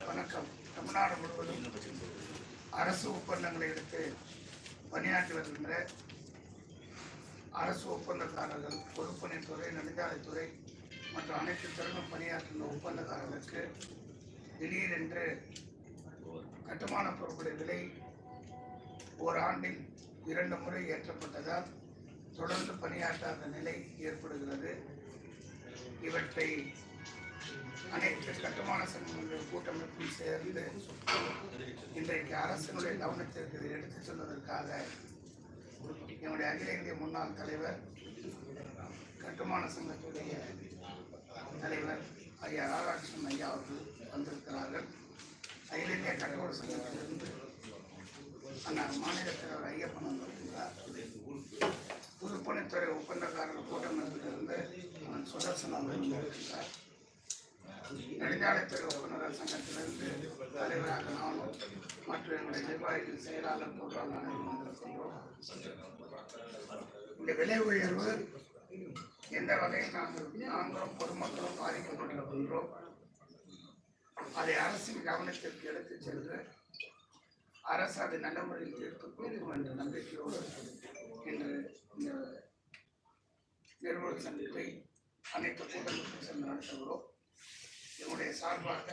வணக்கம் தமிழ்நாடு முழுவதும் அரசு ஒப்பந்தங்களை எடுத்து பணியாற்றி வருகின்ற அரசு ஒப்பந்தக்காரர்கள் பொதுப்பணித்துறை நெடுஞ்சாலைத்துறை மற்றும் அனைத்து திறனும் பணியாற்றுகின்ற ஒப்பந்தக்காரர்களுக்கு திடீரென்று கட்டுமான பொருட்களின் விலை ஓராண்டில் இரண்டு முறை ஏற்றப்பட்டதால் தொடர்ந்து பணியாற்றாத நிலை ஏற்படுகிறது. இவற்றை அனைத்து கட்டுமான சங்கங்களின் கூட்டமைப்பும் சேர்ந்து இன்றைக்கு அரசினுடைய கவனத்திற்கு இதை எடுத்துச் செல்வதற்காக என்னுடைய அகில இந்திய முன்னாள் தலைவர் கட்டுமான சங்கத்துடைய தலைவர் ஐயா ராதாகிருஷ்ணன் ஐயா அவர்கள் வந்திருக்கிறார்கள். அகில இந்திய கட்டுமான சங்கத்திலிருந்து அண்ணா மாநில தலைவர் ஐயப்பன் வந்திருக்கிறார். விற்பனைத்துறை ஒப்பந்தக்காரர்கள் கூட்டமைப்பிலிருந்து அண்ணன் சுதர்சன் அவர்கள் வந்திருக்கிறார் நெடுஞ்சாலைத்துறை ஒப்பந்தர் சங்கத்திலிருந்து தலைவராக நானும் மற்றும் எங்களுடைய நிர்வாகிகள் செயலாளர் பொருளாளர் வந்திருக்கின்றோம் இந்த விலை உயர்வு எந்த வகையில் நாங்கள் நாங்களும் பொதுமக்களும் பாதிக்கப்பட்டிருக்கின்றோம். அதை அரசின் கவனத்திற்கு எடுத்துச் சென்று அரசு அதை நல்ல முறையில் தீர்த்து என்ற நம்பிக்கையோடு இன்று இந்த நிறுவன சந்திப்பை அனைத்து கூட்டங்களுக்கும் சென்று நடத்துகிறோம். என்னுடைய சார்பாக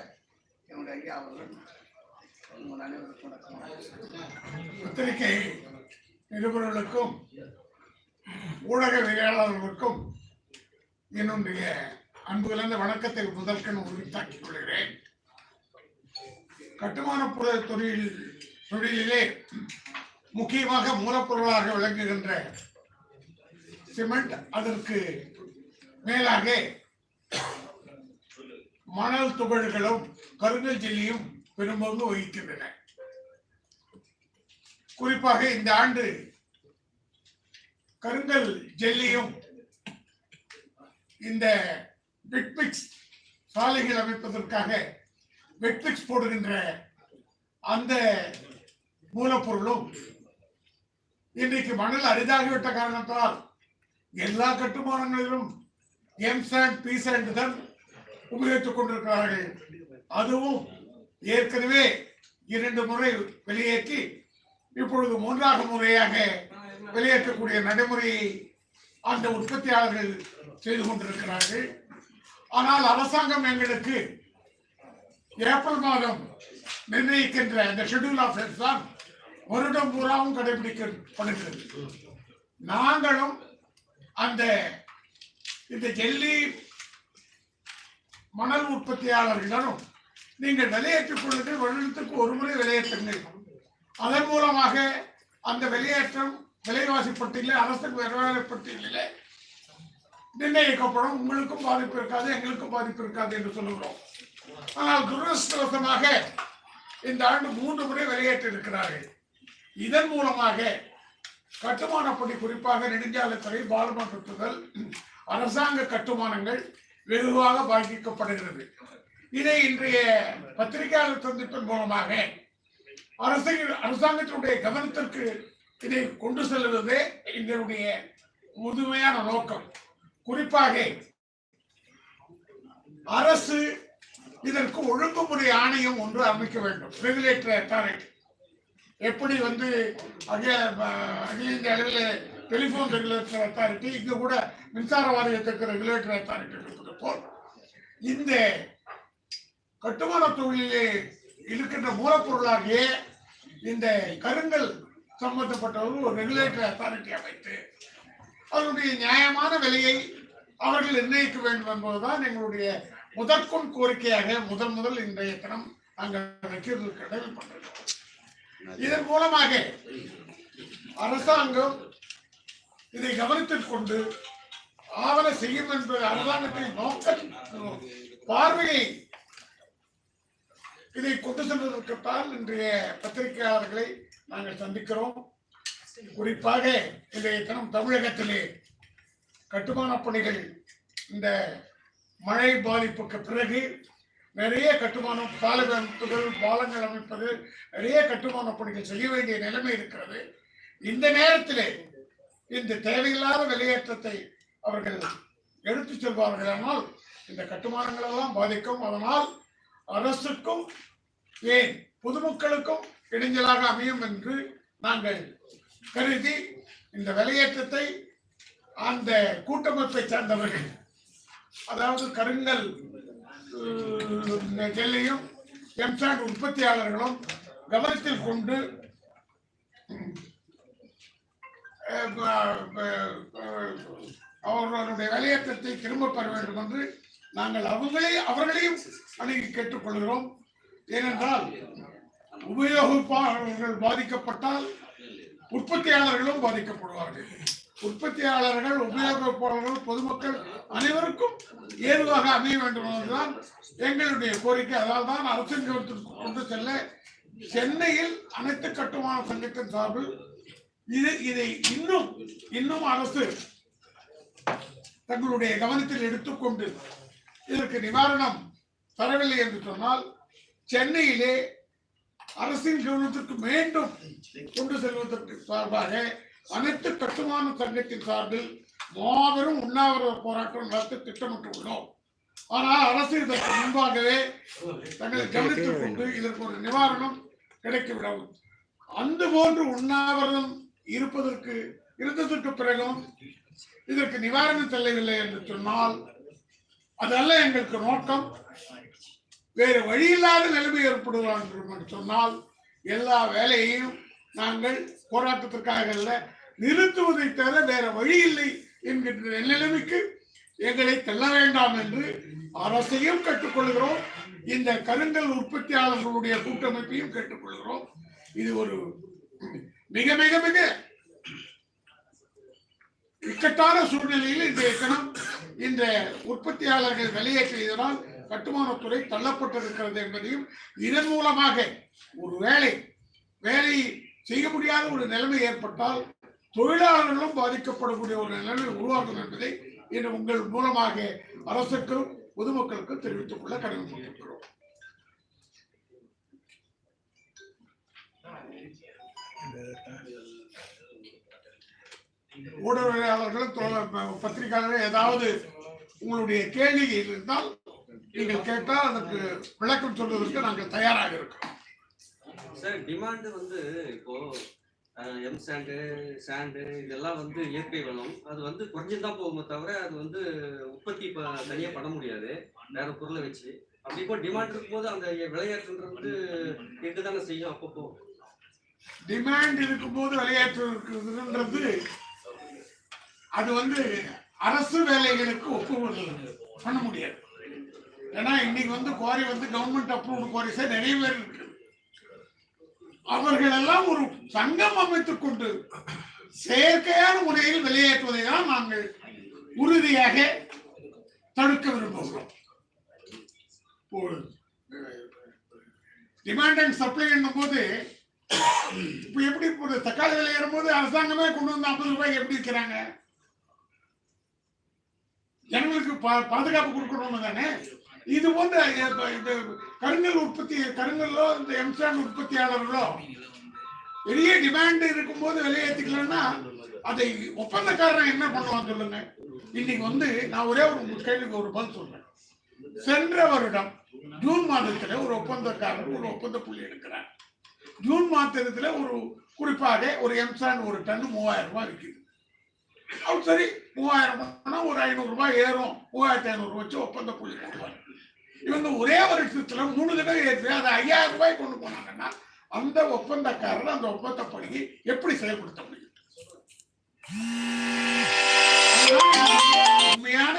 என்னுடைய ஐயா அவர்கள் உங்கள் அனைவருக்கும் வணக்கம். பத்திரிகை நிருபர்களுக்கும் ஊடகவியலாளர்களுக்கும் என்னுடைய அன்பு கலந்த வணக்கத்தை முதற்கண் உரித்தாக்கிக் கொள்கிறேன். கட்டுமான துறையில் தொழில் தொழிலிலே முக்கியமாக மூலப்பொருளாக விளங்குகின்ற சிமெண்ட் அதற்கு மேலாக மணல் துகள்களும் கருங்கல் ஜெல்லியும் பெரும்பங்கு வகிக்கின்றன. குறிப்பாக இந்த ஆண்டு கருங்கல் ஜெல்லியும் இந்த வெட்பிக்ஸ் சாலைகள் அமைப்பதற்காக வெட்பிக்ஸ் போடுகின்ற அந்த மூலப்பொருளும் இன்றைக்கு மணல் அரிதாகிவிட்ட காரணத்தால் எல்லா கட்டுமானங்களிலும் எம்சாண்ட் பீசாண்ட் தான் உபயோகித்துக் கொண்டிருக்கிறார்கள். அதுவும் ஏற்கனவே இரண்டு முறை வெளியேற்றி இப்பொழுது மூன்றாவது முறையாக வெளியேற்றக்கூடிய நடைமுறையை அந்த உற்பத்தியாளர்கள் செய்து கொண்டிருக்கிறார்கள். ஆனால் அரசாங்கம் எங்களுக்கு ஏப்ரல் மாதம் நிர்ணயிக்கின்ற அந்த ஷெட்யூல் ஆஃப் தான் வருடம் பூராவும் கடைபிடிக்கப்படுகிறது நாங்களும் அந்த இந்த ஜெல்லி மணல் உற்பத்தியாளர்களிடம் நீங்கள் வெளியேற்றிக் கொள்ளுங்கள். வருடத்துக்கு ஒரு முறை வெளியேற்றுங்கள் அதன் மூலமாக அந்த வெளியேற்றம் விலைவாசி பட்டியலில் அரசு விலைவாசி பட்டியலில் நிர்ணயிக்கப்படும். உங்களுக்கும் பாதிப்பு இருக்காது எங்களுக்கும் பாதிப்பு இருக்காது என்று சொல்லுகிறோம். ஆனால் துரதிருஷ்டவசமாக இந்த ஆண்டு மூன்று முறை வெளியேற்றி இருக்கிறார்கள் இதன் மூலமாக கட்டுமான பணி குறிப்பாக நெடுஞ்சாலைத்துறை பாலமாற்றுதல் அரசாங்க கட்டுமானங்கள் வெகுவாக பாதிக்கப்படுகிறது. இதை இன்றைய பத்திரிகையாளர் சந்திப்பின் மூலமாக அரசு அரசாங்கத்தினுடைய கவனத்திற்கு இதை கொண்டு செல்வது எங்களுடைய முழுமையான நோக்கம். குறிப்பாக அரசு இதற்கு ஒழுங்குமுறை ஆணையம் ஒன்று அமைக்க வேண்டும். ரெகுலேட்டர் அத்தாரிட்டி எப்படி வந்து அகில அகில இந்திய அளவில் டெலிஃபோன் ரெகுலேட்டர் அத்தாரிட்டி இங்க கூட மின்சார வாரியத்துக்கு ரெகுலேட்டர் அத்தாரிட்டி இருப்பது போல். இந்த கட்டுமான தொழிலே இருக்கின்ற மூலப்பொருளாகிய இந்த கருங்கல் சம்பந்தப்பட்டவர்கள் ஒரு ரெகுலேட்டர் அத்தாரிட்டி அமைத்து அதனுடைய நியாயமான விலையை அவர்கள் நிர்ணயிக்க வேண்டும் என்பதுதான் எங்களுடைய முதற்கொண் கோரிக்கையாக முதன் முதல் இன்றைய தினம் நாங்கள் வைக்கிறது கடையில் பண்றோம் இதன் மூலமாக அரசாங்கம் இதை கவனத்தில் கொண்டு ஆவண செய்யும் என்பது அரசாங்கத்தின் நோக்க பார்வையை இதை கொண்டு செல்வதற்குத்தான் இன்றைய பத்திரிகையாளர்களை நாங்கள் சந்திக்கிறோம். குறிப்பாக இன்றைய தினம் தமிழகத்திலே கட்டுமான பணிகள் இந்த மழை பாதிப்புக்கு பிறகு நிறைய கட்டுமானம் சாலை அமைப்புகள் பாலங்கள் அமைப்பது நிறைய கட்டுமான பணிகள் செய்ய வேண்டிய நிலைமை இருக்கிறது. இந்த நேரத்திலே இந்த தேவையில்லாத வெளியேற்றத்தை அவர்கள் எடுத்து செல்வார்களானால் இந்த கட்டுமானங்கள் எல்லாம் பாதிக்கும். அதனால் அரசுக்கும் ஏன் பொதுமக்களுக்கும் இடைஞ்சலாக அமையும் என்று நாங்கள் கருதி இந்த விலையேற்றத்தை அந்த கூட்டமைப்பை சார்ந்தவர்கள் அதாவது கருங்கல் அஹ், ஜெல்லையும் எம்சாண்ட் உற்பத்தியாளர்களும் கவனத்தில் கொண்டு அவர்களுடைய வெளியேற்றத்தை திரும்ப பெற வேண்டும் என்று நாங்கள் அவங்களே அவர்களையும் அணுகி கேட்டுக்கொள்கிறோம். ஏனென்றால் உபயோகிப்பாளர்கள் பாதிக்கப்பட்டால் உற்பத்தியாளர்களும் பாதிக்கப்படுவார்கள். உற்பத்தியாளர்கள் உபயோகப்பாளர்கள் பொதுமக்கள் அனைவருக்கும் ஏதுவாக அமைய வேண்டும் என்பதுதான் எங்களுடைய கோரிக்கை. அதால் தான் அரசின் கவனத்திற்கு கொண்டு செல்ல சென்னையில் அனைத்து கட்டுமான சங்கத்தின் சார்பில் இது இதை இன்னும் இன்னும் அரசு தங்களுடைய கவனத்தில் எடுத்துக்கொண்டு இதற்கு நிவாரணம் தரவில்லை என்று சொன்னால் சென்னையிலே அரசின் கவனத்திற்கு மீண்டும் கொண்டு செல்வதற்கு சார்பாக அனைத்து கட்டுமான சங்கத்தின் சார்பில் மாபெரும் உண்ணாவிரத போராட்டம் நடத்த திட்டமிட்டு உள்ளோம் ஆனால் அரசு இதற்கு முன்பாகவே தங்களை கவனித்துக் கொண்டு இதற்கு ஒரு நிவாரணம் கிடைக்கிவிடும் அந்த போன்று உண்ணாவிரதம் இருப்பதற்கு இருந்ததற்கு பிறகும் இதற்கு நிவாரணம் செல்லவில்லை என்று சொன்னால் அதல்ல எங்களுக்கு நோக்கம். வேறு வழியில்லாத நிலைமை ஏற்படுவான் என்று சொன்னால் எல்லா வேலையையும் நாங்கள் போராட்டத்திற்காக அல்ல நிறுத்துவதை தவிர வேற வழி இல்லை என்கின்ற நிலைமைக்கு எங்களை தள்ள வேண்டாம் என்று அரசையும் கேட்டுக்கொள்கிறோம் இந்த கருங்கல் உற்பத்தியாளர்களுடைய கூட்டமைப்பையும் கேட்டுக்கொள்கிறோம் இது ஒரு மிக மிக மிக இக்கட்டான சூழ்நிலையில் இன்றைய கணம் இந்த உற்பத்தியாளர்கள் வெளியேற்றியதனால் கட்டுமானத்துறை தள்ளப்பட்டிருக்கிறது என்பதையும் இதன் மூலமாக ஒரு வேலை வேலை செய்ய முடியாத ஒரு நிலைமை ஏற்பட்டால் தொழிலாளர்களும் பாதிக்கப்படக்கூடிய ஒரு நிலைமை உருவாகும் என்பதை இன்று உங்கள் மூலமாக அரசுக்கும் பொதுமக்களுக்கும் தெரிவித்துக் கொள்ள கடமைப்பட்டிருக்கிறோம். ஊடகவியலாளர்களும் பத்திரிகையாளர்கள் ஏதாவது உங்களுடைய கேள்வி இருந்தால் நீங்கள் கேட்டால் அதற்கு விளக்கம் சொல்வதற்கு நாங்கள் தயாராக இருக்கோம். சார் டிமாண்ட் வந்து இப்போ எம் சாண்டு சாண்டு இதெல்லாம் வந்து இயற்கை வளம். அது வந்து குறைஞ்சு தான் போகுமே தவிர அது வந்து உற்பத்தி இப்போ தனியாக பண்ண முடியாது. வேற பொருளை வச்சு. அப்படி இப்போ டிமாண்ட் இருக்கும்போது அந்த விளையாட்டுன்றது வந்து தானே செய்யும் அப்பப்போ. டிமாண்ட் இருக்கும்போது விளையாட்டு இருக்குதுன்றது அது வந்து அரசு வேலைகளுக்கு ஒப்புதல் பண்ண முடியாது. ஏன்னா இன்னைக்கு வந்து குவாரி வந்து கவர்மெண்ட் அப்ரூவ்டு குவாரிஸே நிறைய பேர் இருக்கு அவர்கள் எல்லாம் ஒரு சங்கம் அமைத்துக் கொண்டு செயற்கையான முறையில் வெளியேற்றுவதை தான் நாங்கள் உறுதியாக தடுக்க விரும்புகிறோம். டிமாண்ட் அண்ட் சப்ளை என்னும் போது இப்ப எப்படி ஒரு தக்காளி விலை ஏறும்போது அரசாங்கமே கொண்டு வந்து ஐம்பது ரூபாய் எப்படி இருக்கிறாங்க ஜனங்களுக்கு பா- பாதுகாப்பு கொடுக்கணும் தானே? இது போன்ற கருங்கல் உற்பத்தி கருங்கல்லோ இந்த எம்சான் உற்பத்தியாளர்களோ பெரிய டிமாண்ட் இருக்கும்போது விலையேற்றிக்கலன்னா அதை ஒப்பந்தக்காரன் என்ன பண்ணுவான் சொல்லுங்க? இன்னைக்கு வந்து நான் ஒரே ஒரு கேள்விக்கு ஒரு பதில் சொல்றேன். சென்ற வருடம் ஜூன் மாதத்துல ஒரு ஒப்பந்தக்காரர் ஒரு ஒப்பந்த புள்ளி எடுக்கிறார். ஜூன் மாதத்துல ஒரு குறிப்பாக ஒரு எம்சான் ஒரு டன் மூவாயிரம் ரூபாய் இருக்குது அவர் சரி மூவாயிரம் ஒரு ஐநூறு ரூபாய் ஏறும். மூவாயிரத்தி ஐநூறு வச்சு ஒப்பந்த கூலி போடுவாங்க இவங்க ஒரே வருஷத்துல மூணு தடவை ஏற்று அதை ஐயாயிரம் ரூபாய் கொண்டு போனாங்கன்னா அந்த ஒப்பந்தக்காரர் அந்த ஒப்பந்தப்படியை எப்படி செயல்படுத்த முடியும்? உண்மையான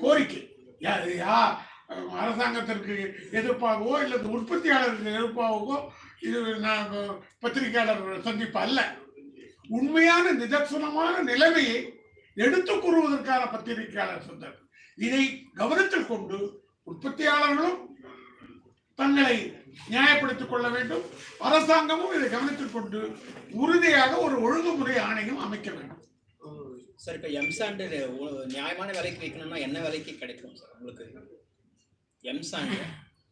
கோரிக்கை. யா- யா அரசாங்கத்திற்கு எதிர்ப்பாகவோ இல்லை இந்த உற்பத்தியாளருக்கு எதிர்ப்பாகவோ இது நான் பத்திரிகையாளர் சந்திப்பு அல்ல. உண்மையான நிதர்சனமான நிலைமையை எடுத்துக் கூறுவதற்கான பத்திரிகையாளர் சந்தர்ப்பம் இதை கவனத்தில் கொண்டு உற்பத்தியாளர்களும் தங்களை நியாயப்படுத்திக் கொள்ள வேண்டும். அரசாங்கமும் இதை கவனத்தில் கொண்டு உறுதியாக ஒரு ஒழுங்குமுறை ஆணையம் அமைக்க வேண்டும். சார் இப்போ எம்சாண்டு நியாயமான விலைக்கு விற்கணும்னா என்ன விலைக்கு கிடைக்கும் சார் உங்களுக்கு? எம்சாண்டு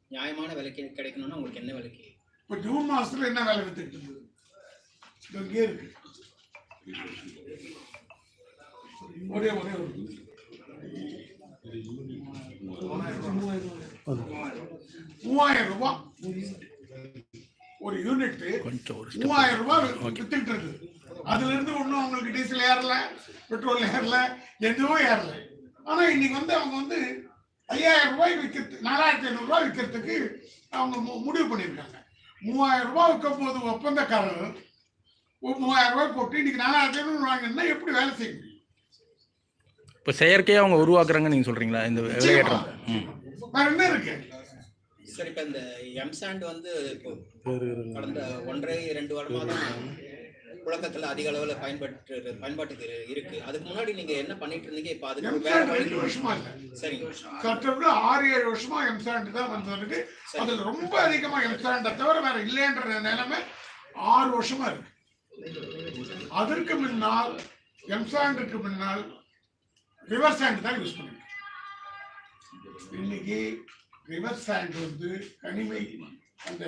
நியாயமான விலைக்கு கிடைக்கணும்னா உங்களுக்கு என்ன விலைக்கு? இப்ப ஜூன் மாசத்துல என்ன வேலை இங்கே இருக்கு. ஒரே ஒரே ஒரு மூவாயிரம் ரூபாய் ஒரு யூனிட் மூவாயிரம் ரூபாய் வித்துட்டு இருக்கு. அதுல இருந்து ஒண்ணும் அவங்களுக்கு டீசல் ஏறல பெட்ரோல் ஏறல எதுவும் ஏறல. ஆனா இன்னைக்கு வந்து அவங்க வந்து ஐயாயிரம் ரூபாய் விற்கிறது நாலாயிரத்தி ஐநூறு ரூபாய் விற்கிறதுக்கு அவங்க முடிவு பண்ணியிருக்காங்க. மூவாயிரம் ரூபாய் விற்கும் போது ஒப்பந்தக்காரர் ஒரு மூவாயிரம் ரூபாய் போட்டு இன்னைக்கு நாலாயிரத்தி ஐநூறு வாங்கினா எப்படி வேலை செய்ய முடியும்? இப்போ செயற்கையாக அவங்க உருவாக்குறாங்க நீங்கள் சொல்கிறீங்களா இந்த விலையேற்றம் ம். வேற என்ன இருக்கு? சார் இப்போ இந்த எம்சாண்ட் வந்து இப்போ கடந்த ஒன்றரை ரெண்டு வருடமாக தான் புழக்கத்தில் அதிக அளவில் பயன்பட்டு பயன்பாட்டுக்கு இரு- இருக்கு. அதுக்கு முன்னாடி நீங்க என்ன பண்ணிட்டு இருந்தீங்க? இப்போ அதுக்கு வேற எம்சாண்ட் ரெண்டு வழி வருஷமா இல்ல. சரிங்க. சட்டப்படி ஆறு ஏழு வருஷமா எம்சாண்ட் தான் வந்திருக்கு அதுல ரொம்ப அதிகமா எம்சாண்டை தவிர வேற இல்லைன்ற நிலைமை ஆறு வருஷமா இருக்கு. அதற்கு முன்னால் எம்சாண்டுக்கு முன்னால் ரிவர் சாண்ட் தான் யூஸ் பண்ணிருக்கோம் இன்னைக்கு ரிவர் சாண்ட் வந்து கனிமை அந்த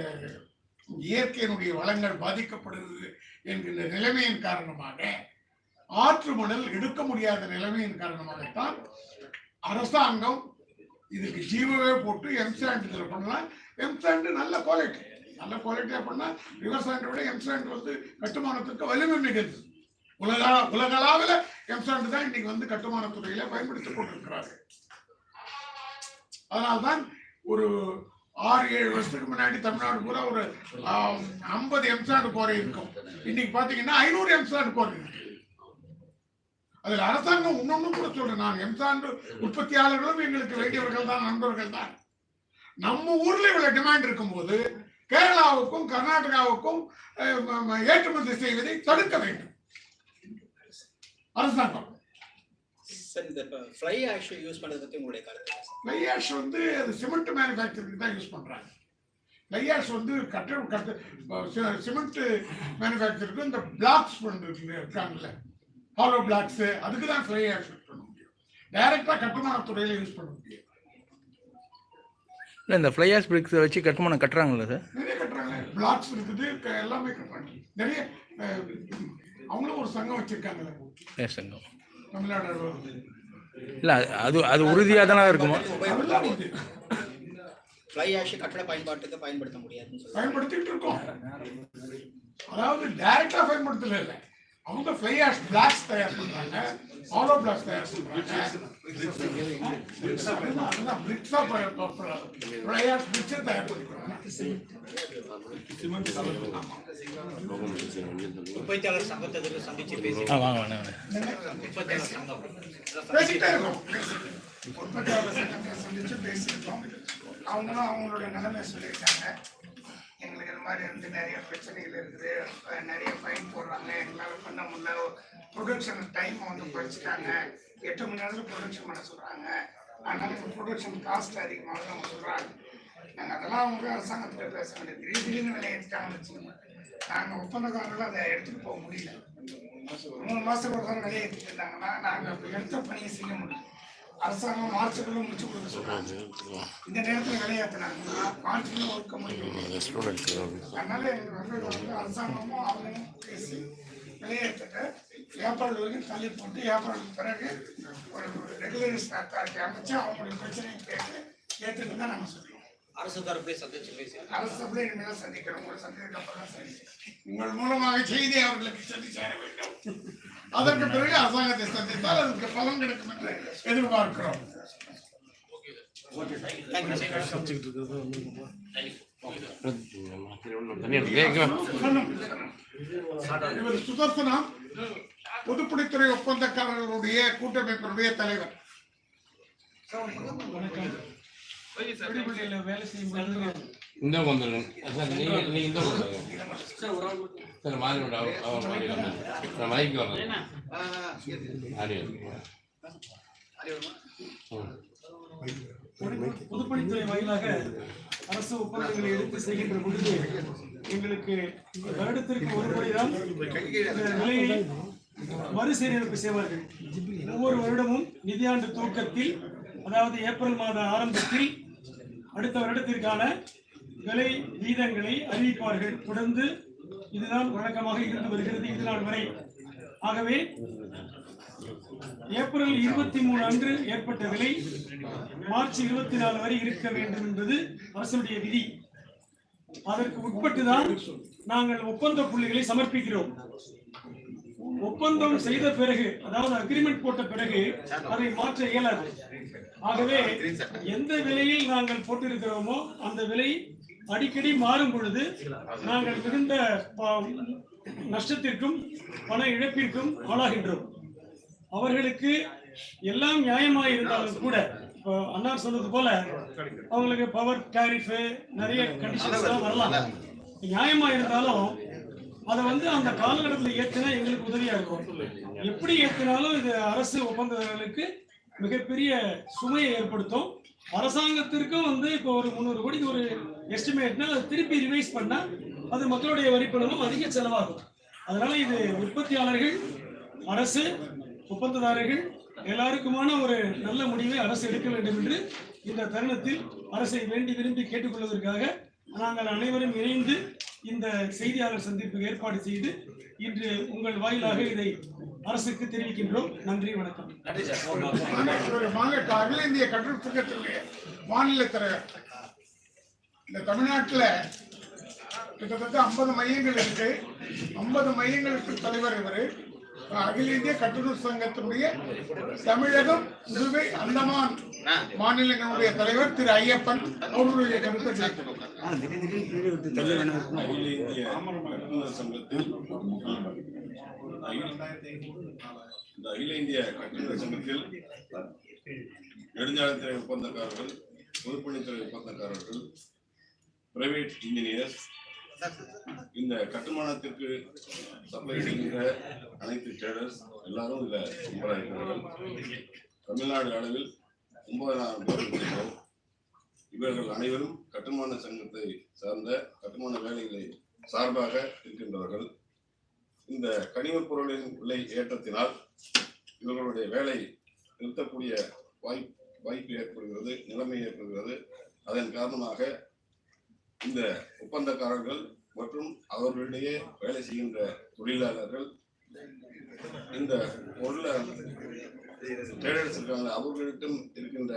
இயற்கையினுடைய வளங்கள் பாதிக்கப்படுகிறது என்கின்ற நிலைமையின் காரணமாக ஆற்று மணல் எடுக்க முடியாத நிலைமையின் காரணமாகத்தான் அரசாங்கம் இதுக்கு ஜீவவே போட்டு எம்சாண்ட் இதில் பண்ணலாம். எம்சாண்ட் நல்ல குவாலிட்டி நல்ல குவாலிட்டியா பண்ணா ரிவர் சாண்டை விட எம்சாண்ட் வந்து கட்டுமானத்துக்கு வலிமை மிகுது உலக உலகளாவில் எம்சாண்ட் தான் இன்னைக்கு வந்து கட்டுமான துறையில பயன்படுத்திக் கொண்டிருக்கிறார்கள். அதனால்தான் ஒரு ஆறு ஏழு வருஷத்துக்கு முன்னாடி தமிழ்நாடு பூரா ஒரு ஐம்பது எம்சாண்ட் கோரை இருக்கும். இன்னைக்கு பாத்தீங்கன்னா ஐநூறு எம்சாண்ட் கோரை இருக்கு. அதுல அரசாங்கம் இன்னொன்னு கூட சொல்றேன். நான் எம்சாண்ட் உற்பத்தியாளர்களும் எங்களுக்கு வேண்டியவர்கள் தான் நண்பர்கள் தான் நம்ம ஊர்ல இவ்வளவு டிமாண்ட் இருக்கும்போது கேரளாவுக்கும் கர்நாடகாவுக்கும் ஏற்றுமதி செய்வதை தடுக்க வேண்டும். அரசாங்கம். சார் இந்த ஃப்ளை ஆஷ் யூஸ் பண்றதை பத்தி உங்களுடைய கருத்து? லையாஷ் வந்து அது சிமெண்ட் மேனுஃபேக்சரிங் தான் யூஸ் பண்றாங்க. லையாஷ் வந்து கட்ட கட்ட சிமெண்ட் மேனுஃபேக்சருக்கு இந்த பிளாக்ஸ் பண்ணுறது இருக்காங்கல்ல. ஹாலோ பிளாக்ஸ் அதுக்கு தான் ஃப்ளை ஆஷ் யூஸ் பண்ண முடியும். டைரக்டா கட்டுமான துறையில யூஸ் பண்ண முடியும் இல்லை இந்த ஃப்ளையாஸ் பிரிக்ஸை வச்சு கட்டுமானம் கட்டுறாங்களா சார்? நிறைய கட்டுறாங்க. பிளாக்ஸ் இருக்குது க- எல்லாமே கட்டுறாங்க. நிறைய அஹ், அவங்களும் ஒரு சங்கம் வச்சிருக்காங்கல்ல ஏ சங்கம்? தமிழ்நாடு அளவுல. இல்லை அது அது உறுதியாக தானே இருக்குமா? அதெல்லாம். ஃப்ளை ஆஷ் கட்டட பயன்பாட்டுக்கு பயன்படுத்த முடியாதுன்னு சொல்லுவாங்க பயன்படுத்திட்டு இருக்கோம். அதாவது டைரக்டா பயன்படுத்தல இல்ல. அவங்க ஃப்ளை ஆஷ் பிளாக்ஸ் தயார் பண்றாங்க. ஆலோ பிளாக்ஸ் தயார் பண்றாங்க. அதுதான் பிரிக்ஸா ஃப்ளை ஆஷ் பிரிக்ஸை தயார் உற்பத்தியாளர் சங்கத்தை சந்திச்சு பேசி உற்பத்தியாளர் சங்கம் பேசிட்டே இருக்கோம் உற்பத்தியாளர் சங்கத்தை சந்திச்சு பேசியிருக்கோம் அவங்களும் அவங்களுடைய நிலைமை சொல்லியிருக்காங்க எங்களுக்கு இந்த மாதிரி வந்து நிறைய பிரச்சனைகள் இருக்குது நிறைய ஃபைன் போடுறாங்க எங்களால் பண்ண முடியல ப்ரொடக்ஷன் டைம் வந்து குறைச்சிட்டாங்க எட்டு மணி நேரத்தில் ப்ரொடக்ஷன் பண்ண சொல்கிறாங்க அதனால ப்ரொடக்ஷன் காஸ்ட் அதிகமாக அவங்க சொல்கிறாங்க நாங்கள் அதெல்லாம் அவங்க அரசாங்கத்தில் பேச வேண்டிய திடீர் திடீர்னு விலை ஏற்றிட்டாங்கன்னு வச்சுக்கோங்க. நாங்கள் ஒப்பந்தக்காரர்கள் அதை எடுத்துகிட்டு போக முடியல. மூணு மாதத்துக்கு ஒரு தடவை விலை ஏற்றிட்டு இருந்தாங்கன்னா நாங்கள் அப்போ எடுத்த பணியை செய்ய முடியும் அரசாங்கம் மார்ச்சுக்குள்ள முடிச்சு கொடுக்க சொல்றாங்க. இந்த நேரத்தில் விலையேற்றினாங்கன்னா மார்ச்சுக்குள்ள ஒர்க்க முடியும். அதனால எங்களுக்கு வந்து வந்து அரசாங்கமும் அவங்களும் பேசி விளையாட்டுட்டு ஏப்ரல் வரைக்கும் தள்ளி போட்டு ஏப்ரலுக்கு பிறகு ஒரு ரெகுலேஷன் அத்தாரிட்டி அமைச்சு அவங்களுடைய பிரச்சனையை கேட்டு ஏற்றுட்டு தான் நாங்கள் சொல்லுவோம். அரசு தரப்பை சந்திச்சு பேசி அரசு சபையை இனிமேல் சந்திக்கிறோம் உங்களை சந்திக்க அப்புறம் சரி உங்கள் மூலமாக செய்தி அவர்களுக்கு சென்று சேர வேண்டும். அதற்கு பிறகு அரசாங்கத்தை சந்தித்தால் அதற்கு பலன் கிடைக்கும் என்று எதிர்பார்க்கிறோம். இவர் சுதர்சனா பொதுப்பணித்துறை ஒப்பந்தக்காரர்களுடைய கூட்டமைப்பினுடைய தலைவர். இந்த வந்துடும் சார் நீங்க நீங்க இந்த வந்துடுங்க சார் ஒரு ஆள் மட்டும் சார் மாறி விட. அவர் மாறி வரணும் நான் மைக்கு வரேன் மாறி வரணும் பொதுப்பணித்துறை வாயிலாக அரசு ஒப்பந்தங்களை எடுத்து செய்கின்ற பொழுது எங்களுக்கு வருடத்திற்கு ஒரு முறைதான் இந்த விலையை மறுசீரமைப்பு செய்வார்கள். ஒவ்வொரு வருடமும் நிதியாண்டு துவக்கத்தில் அதாவது ஏப்ரல் மாத ஆரம்பத்தில் அடுத்த வருடத்திற்கான விலை வீதங்களை அறிவிப்பார்கள். தொடர்ந்து இதுதான் வழக்கமாக இருந்து வருகிறது. இது நாள் வரை. ஆகவே ஏப்ரல் இருபத்தி மூணு அன்று ஏற்பட்ட விலை மார்ச் இருபத்தி நாலு வரை இருக்க வேண்டும் என்பது அரசுடைய விதி. அதற்கு உட்பட்டுதான் நாங்கள் ஒப்பந்த புள்ளிகளை சமர்ப்பிக்கிறோம். ஒப்பந்தம் செய்த பிறகு அதாவது அக்ரிமெண்ட் போட்ட பிறகு அதை மாற்ற இயலாது. ஆகவே எந்த விலையில் நாங்கள் போட்டிருக்கிறோமோ அந்த விலை அடிக்கடி மாறும் பொழுது நாங்கள் மிகுந்த நஷ்டத்திற்கும் பண இழப்பிற்கும் ஆளாகின்றோம். அவர்களுக்கு எல்லாம் நியாயமாக இருந்தாலும் கூட இப்போ அண்ணார் சொன்னது போல அவங்களுக்கு பவர் டேரிஃப் நிறைய கண்டிஷன்ஸ் எல்லாம் வரலாம். நியாயமா இருந்தாலும் அதை வந்து அந்த காலகட்டத்தில் ஏற்றினா எங்களுக்கு உதவியா இருக்கும். எப்படி ஏற்றினாலும் இது அரசு ஒப்பந்தங்களுக்கு மிகப்பெரிய சுமையை ஏற்படுத்தும். அரசாங்கத்திற்கும் வந்து இப்போ ஒரு முந்நூறு கோடிக்கு ஒரு எஸ்டிமேட்னா அதை திருப்பி ரிவைஸ் பண்ணா அது மக்களுடைய வரிப்பணமும் அதிக செலவாகும். அதனால இது உற்பத்தியாளர்கள் அரசு ஒப்பந்ததாரர்கள் எல்லாருக்குமான ஒரு நல்ல முடிவை அரசு எடுக்க வேண்டும் என்று இந்த தருணத்தில் அரசை வேண்டி விரும்பி கேட்டுக்கொள்வதற்காக நாங்கள் அனைவரும் இணைந்து இந்த செய்தியாளர் சந்திப்பு ஏற்பாடு செய்து இன்று உங்கள் வாயிலாக இதை அரசுக்கு தெரிவிக்கின்றோம். நன்றி வணக்கம். ஒரு அகில இந்திய கட்டட சங்கத்தினுடைய மாநில தலைவர் இந்த தமிழ்நாட்டில் கிட்டத்தட்ட ஐம்பது மையங்கள் இருக்கு. ஐம்பது மையங்களுக்கு தலைவர் இவர். அகில இந்திய கட்டுநர் சங்கத்தினுடைய தமிழகம் புதுவை அந்தமான் மாநிலங்களுடைய தலைவர் திரு ஐயப்பன் அவர்களுடைய கருத்தை அகில இந்திய கட்டுநர் சங்கத்தில் அகில- இந்த அகில இந்திய கட்டுநர் சங்கத்தில் நெடுஞ்சாலைத்துறை ஒப்பந்தக்காரர்கள் பொதுப்பணித்துறை ஒப்பந்தக்காரர்கள் பிரைவேட் இன்ஜினியர்ஸ் இந்த கட்டுமானத்திற்கு சப்ளை செய்கிற அனைத்து ட்ரேடர்ஸ் எல்லாரும் இதுல கும்பலாக இருக்கிறார்கள். தமிழ்நாடு அளவில் ஒன்பதாயிரம் பேர் இருக்கிறோம் இவர்கள் அனைவரும் கட்டுமான சங்கத்தை சார்ந்த கட்டுமான வேலைகளை சார்பாக இருக்கின்றவர்கள். இந்த கனிமப் பொருளின் விலை ஏற்றத்தினால் இவர்களுடைய வேலை நிறுத்தக்கூடிய வாய்ப்பு வாய்ப்பு ஏற்படுகிறது நிலைமை ஏற்படுகிறது. அதன் காரணமாக இந்த ஒப்பந்தக்காரர்கள் மற்றும் அவர்களிடையே வேலை செய்கின்ற தொழிலாளர்கள் இந்த பொருளை ட்ரேடர்ஸ் இருக்காங்க அவர்களிடம் இருக்கின்ற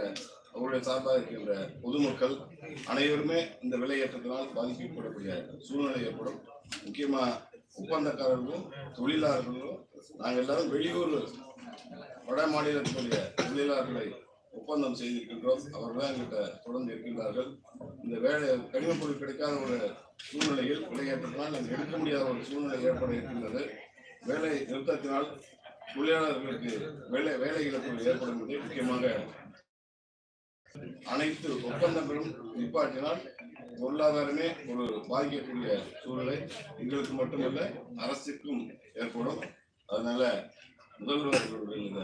அவருடைய சார்பாக இருக்கின்ற பொதுமக்கள் அனைவருமே இந்த விலையேற்றத்தினால் பாதிக்கப்படக்கூடிய சூழ்நிலை ஏற்படும். முக்கியமா ஒப்பந்தக்காரர்களும் தொழிலாளர்களும் நாங்கள் எல்லாரும் வெளியூர் வட மாநிலத்தினுடைய தொழிலாளர்களை ஒப்பந்தம் செய்திருக்கின்றோம். அவர்கள் தான் எங்கிட்ட தொடர்ந்து இருக்கின்றார்கள். இந்த வேலை கனிமப் பொருள் கிடைக்காத ஒரு சூழ்நிலையில் விலையேற்றத்தினால் நாங்கள் எடுக்க முடியாத ஒரு சூழ்நிலை ஏற்பட இருக்கின்றது. வேலை நிறுத்தத்தினால் தொழிலாளர்களுக்கு வேலை வேலை இழப்புகள் ஏற்படும் என்பதை முக்கியமாக அனைத்து ஒப்பந்தங்களும் நிப்பாட்டினால் பொருளாதாரமே ஒரு பாதிக்கக்கூடிய சூழ்நிலை எங்களுக்கு மட்டுமல்ல அரசுக்கும் ஏற்படும். அதனால முதல்வர் அவர்கள் இந்த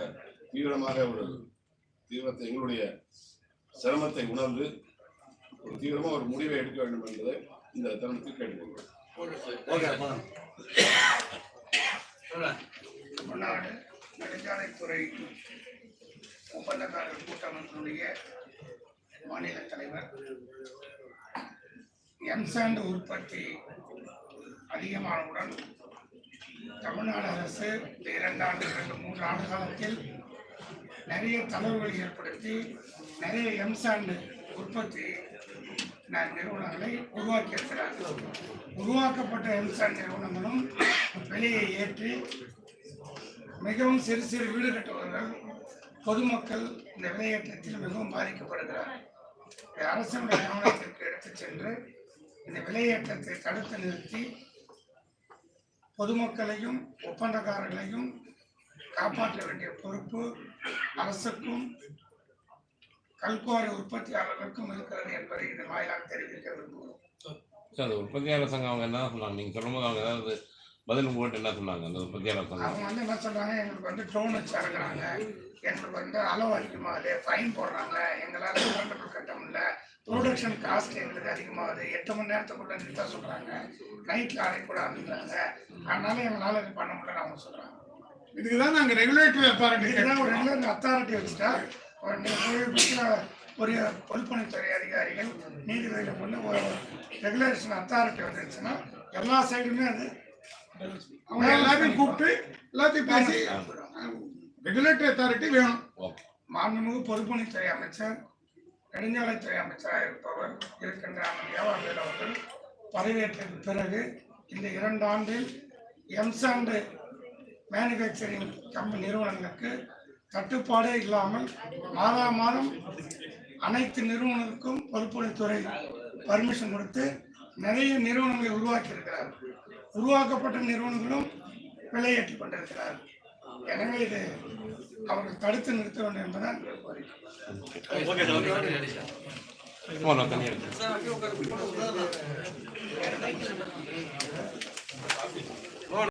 தீவிரமாக ஒரு தீவிரத்தை எங்களுடைய சிரமத்தை உணர்ந்து ஒரு தீவிரமா ஒரு முடிவை எடுக்க வேண்டும் என்பதை இந்த தருணத்தில் கேட்டுக்கொள்கிறோம். தமிழ்நாடு நெடுஞ்சாலைத்துறை ஒப்பந்தக்காரர் கூட்டமைப்பினுடைய மாநில தலைவர் எம்சாண்ட் உற்பத்தி அதிகமானவுடன் தமிழ்நாடு அரசு இந்த இரண்டு ஆண்டு இரண்டு மூன்று ஆண்டு காலத்தில் நிறைய தளர்வுகளை ஏற்படுத்தி நிறைய எம்சாண்டு உற்பத்தி ந- நிறுவனங்களை உருவாக்கியிருக்கிறார். உருவாக்கப்பட்ட எம்சாண்ட் நிறுவனங்களும் விலையை ஏற்றி மிகவும் சிறு சிறு வீடு கட்டுபவர்கள் பொதுமக்கள் இந்த விலையேற்றத்தில் மிகவும் பாதிக்கப்படுகிறார். இதை அரசுடைய கவனத்திற்கு எடுத்துச் சென்று இந்த விலையேற்றத்தை தடுத்து நிறுத்தி பொதுமக்களையும் ஒப்பந்தக்காரர்களையும் காப்பாற்ற வேண்டிய பொறுப்பு அரசுக்கும் கல்குவாரி உற்பத்தியாளர்களுக்கும் இருக்கிறது என்பதை இதன் வாயிலாக தெரிவிக்க விரும்புகிறோம். அந்த உற்பத்தியாளர் சங்கம் அவங்க என்ன சொன்னாங்க? நீங்க சொல்லும்போது அவங்க ஏதாவது பதில் உங்கள்கிட்ட என்ன சொன்னாங்க? அந்த உற்பத்தியாளர் சங்கம். அவங்க வந்து என்ன சொல்றாங்க எங்களுக்கு வந்து ட்ரோன் வச்சு இறங்குறாங்க எங்களுக்கு வந்து அளவு அதிகமாகுது ஃபைன் போடுறாங்க. எங்களால் கரண்ட் பில் கட்ட முடியல. ப்ரொடக்ஷன் காஸ்ட் எங்களுக்கு அதிகமாகுது. எட்டு மணி நேரத்துக்குள்ள நிறுத்த சொல்றாங்க. நைட்ல அடைக்கூடாதுன்றாங்க அதனால எங்களால் இது பண்ண முடியல அவங்க சொல்றாங்க. இதுக்கு தான் நாங்கள் ரெகுலேட்டரி அத்தாரிட்டி ஒரு ரெகுலேட்டரி அத்தாரிட்டி வச்சுட்டா ஒரு பொதுப்பணித்துறை அதிகாரிகள் நீதிபதியில் கொண்டு ஒரு ரெகுலேஷன் அத்தாரிட்டி வந்துருச்சுன்னா எல்லா சைடுமே அது அவங்க எல்லாத்தையும் கூப்பிட்டு எல்லாத்தையும் பேசி ரெகுலேட்டரி அத்தாரிட்டி வேணும். மாண்புமிகு பொதுப்பணித்துறை அமைச்சர் நெடுஞ்சாலைத்துறை அமைச்சராக இருப்பவர் இருக்கின்ற அவர்கள் பதவியேற்றதுக்கு பிறகு இந்த இரண்டு ஆண்டில் எம்சாண்ட் மேனுஃபேக்சரிங் கம்பெனி நிறுவனங்களுக்கு தட்டுப்பாடே இல்லாமல் மாதா மாதம் அனைத்து நிறுவனங்களுக்கும் பொதுப்பணித்துறை பர்மிஷன் கொடுத்து நிறைய நிறுவனங்களை உருவாக்கி இருக்கிறார் உருவாக்கப்பட்ட நிறுவனங்களும் விலையேற்றிக் கொண்டிருக்கிறார். எனவே இது அவர்கள் தடுத்து நிறுத்த வேண்டும் எங்களுடைய கோரிக்கை.